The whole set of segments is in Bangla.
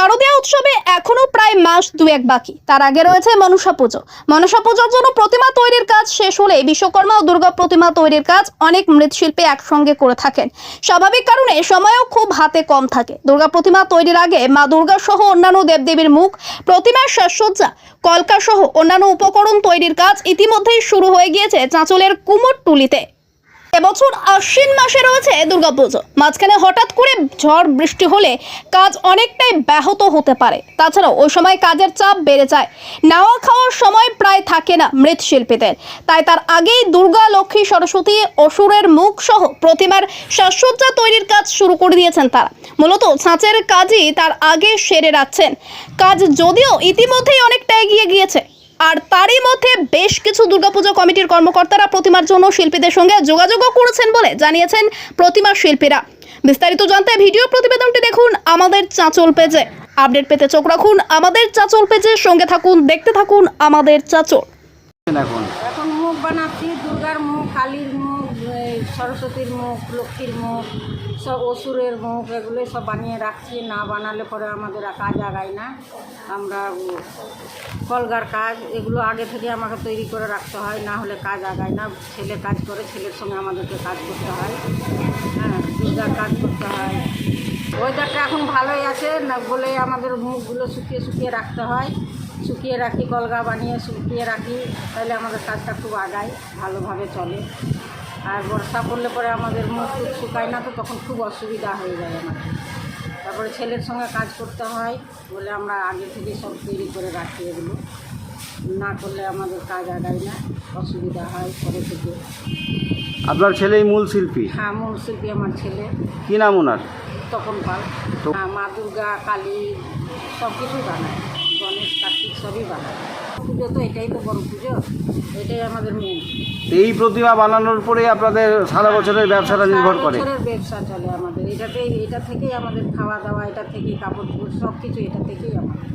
শারদীয় উৎসবে এখনও প্রায় মাস দুয়েক বাকি। তার আগে রয়েছে মনসা পুজো। মনসা পুজোর জন্য প্রতিমা তৈরির কাজ শেষ হলে বিশ্বকর্মা ও দুর্গা প্রতিমা তৈরির কাজ অনেক মৃৎশিল্পী একসঙ্গে করে থাকেন। স্বাভাবিক কারণে সময়ও খুব হাতে কম থাকে। দুর্গা প্রতিমা তৈরির আগে মা দুর্গা সহ অন্যান্য দেবদেবীর মুখ, প্রতিমার সাজসজ্জা কলকা সহ অন্যান্য উপকরণ তৈরির কাজ ইতিমধ্যেই শুরু হয়ে গিয়েছে চাঁচলের কুমোরটুলিতে এবছর আশ্বিন মাসে রয়েছে দুর্গাপুজো। মাঝখানে হঠাৎ করে ঝড় বৃষ্টি হলে কাজ অনেকটাই ব্যাহত হতে পারে। তাছাড়াও ওই সময় কাজের চাপ বেড়ে যায়। নাওয়া খাওয়ার সময় প্রায় থাকে না মৃৎশিল্পীদের। তাই তার আগেই দুর্গা, লক্ষ্মী, সরস্বতী, অসুরের মুখ সহ প্রতিমার সাজসজ্জা তৈরির কাজ শুরু করে দিয়েছেন তারা। মূলত ছাঁচের কাজই তার আগে সেরে রাখছেন। কাজ যদিও ইতিমধ্যেই অনেকটা এগিয়ে গিয়েছে। আর তারই মধ্যে বেশ কিছু দুর্গাপুজো কমিটির কর্মকর্তারা প্রতিমার জন্য শিল্পীদের সঙ্গে যোগাযোগও করেছেন বলে জানিয়েছেন প্রতিমা শিল্পীরা। বিস্তারিত জানতে ভিডিও প্রতিবেদনটি দেখুন আমাদের চাঁচল পেজে। আপডেট পেতে চোখ রাখুন আমাদের চাঁচল পেজে। সঙ্গে থাকুন, দেখতে থাকুন আমাদের চাঁচল। এখন এখন মুখ বানাচ্ছি দুর্গার মুখ কালীর মুখ এই সরস্বতীর মুখ, লক্ষ্মীর মুখ, সব অসুরের মুখ এগুলো সব বানিয়ে রাখছি। না বানালে পরে আমাদের কাজ আগায় না। আমরা কলগার কাজ, এগুলো আগে থেকে আমাকে তৈরি করে রাখতে হয়, না হলে কাজ আগায় না। ছেলে কাজ করে, ছেলের সঙ্গে আমাদেরকে কাজ করতে হয়। হ্যাঁ দুর্গার কাজ করতে হয়। ওয়েদারটা এখন ভালোই আছে, না বলে আমাদের মুখগুলো শুকিয়ে শুকিয়ে রাখতে হয়। শুকিয়ে রাখি, কলগা বানিয়ে শুকিয়ে রাখি, তাহলে আমাদের কাজটা খুব আগায়, ভালোভাবে চলে। আর বর্ষা পড়লে পরে আমাদের মুখ টুক শুকায় না তো তখন খুব অসুবিধা হয়ে যায় আমাদের। তারপরে ছেলের সঙ্গে কাজ করতে হয় বলে আমরা আগে থেকে সব তৈরি করে রাখি এগুলো। না করলে আমাদের কাজ আগায় না অসুবিধা হয় পরে থেকে। আপনার ছেলেই মূল শিল্পী? হ্যাঁ মূল শিল্পী আমার ছেলে। কি নাম ওনার? তপন পাল। হ্যাঁ, মা দুর্গা কালী সব কিছুই বানায়। গণেশ কার্তিক সবই বানায়। পুজো তো এটাই তো বড় পুজো এটাই আমাদের মেন এই প্রতিমা বানানোর পরে আপনাদের সারা বছরের ব্যবসাটা নির্ভর করে। বছরের ব্যবসা চলে আমাদের। এটাতেই এটা থেকেই আমাদের খাওয়া দাওয়া এটা থেকেই কাপড় চোপড় সব কিছু এটা থেকেই আমাদের।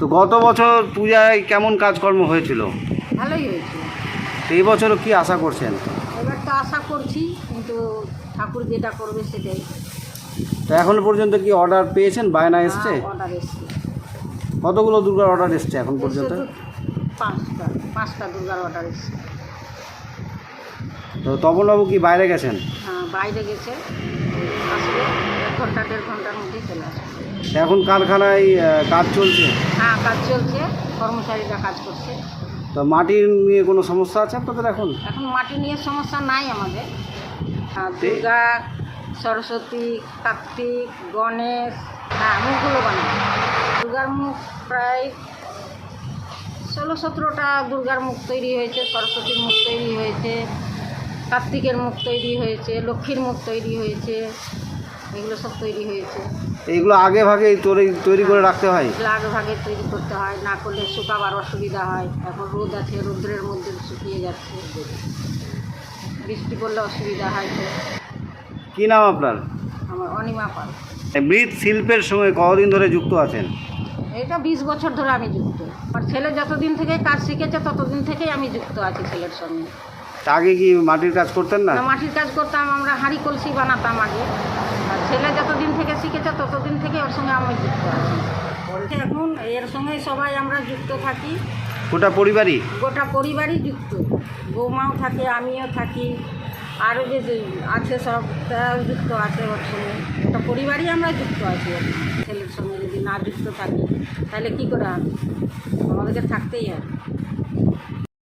তো গত বছর পূজায় কেমন কাজকর্ম হয়েছিল? ভালোই হয়েছিল এই বছরও কি আশা করছেন? এবার তো আশা করছি কিন্তু ঠাকুর যেটা করবে সেটাই। তো এখনও পর্যন্ত কি অর্ডার পেয়েছেন? বায়না এসছে? অর্ডার এসছে। কতগুলো দুর্গার অর্ডার এসছে এখন পর্যন্ত? পাঁচটা পাঁচটা দুর্গার অর্ডার এসছে। তো তপনবাবু কি বাইরে গেছেন? হ্যাঁ বাইরে গেছে। এক ঘণ্টা দেড় ঘণ্টার চলে আসবে। এখন কারখানায় কাজ চলছে? হ্যাঁ কাজ চলছে কর্মচারীরা কাজ করছে। তো মাটির নিয়ে কোনো সমস্যা আছে আপনাদের এখন? এখন মাটি নিয়ে সমস্যা নাই আমাদের। আর দুর্গা সরস্বতী কার্তিক গণেশ হ্যাঁ মুখগুলো বানায় দুর্গার মুখ প্রায় ষোলো সতেরোটা দুর্গার মুখ তৈরি হয়েছে সরস্বতীর মুখ তৈরি হয়েছে কার্তিকের মুখ তৈরি হয়েছে লক্ষ্মীর মুখ তৈরি হয়েছে এগুলো সব তৈরি হয়েছে। এইগুলো আগে ভাগে তৈরি করে রাখতে হয়? আগে ভাগে তৈরি করতে হয় না করলে শুকাবার অসুবিধা হয়। এখন রোদ আছে রোদ্রের মধ্যে শুকিয়ে যাচ্ছে। বৃষ্টি পড়লে অসুবিধা হয় কি নাম আপনার? আমার অনিমা পাল। মৃৎ শিল্পের সঙ্গে কতদিন ধরে যুক্ত আছেন? এটা বিশ বছর ধরে আমি যুক্ত। আর ছেলে যতদিন থেকে কাজ শিখেছে ততদিন থেকেই আমি যুক্ত আছি ছেলের সঙ্গে। আগে কি মাটির কাজ করতেন না? মাটির কাজ করতাম আমরা হাঁড়ি কলসি বানাতাম আগে। আর ছেলে যতদিন থেকে শিখেছে ততদিন থেকে ওর সঙ্গে আমি যুক্ত আছি। এখন এর সঙ্গে সবাই আমরা যুক্ত থাকি। গোটা পরিবারই? গোটা পরিবারই যুক্ত। বৌমাও থাকে আমিও থাকি। আরও যে যে আছে সব তারাও যুক্ত আছে ওর সঙ্গে। গোটা পরিবারই আমরা যুক্ত আছি ছেলের সঙ্গে যদি না যুক্ত থাকি, তাহলে কী করে? আমাদেরকে থাকতেই হবে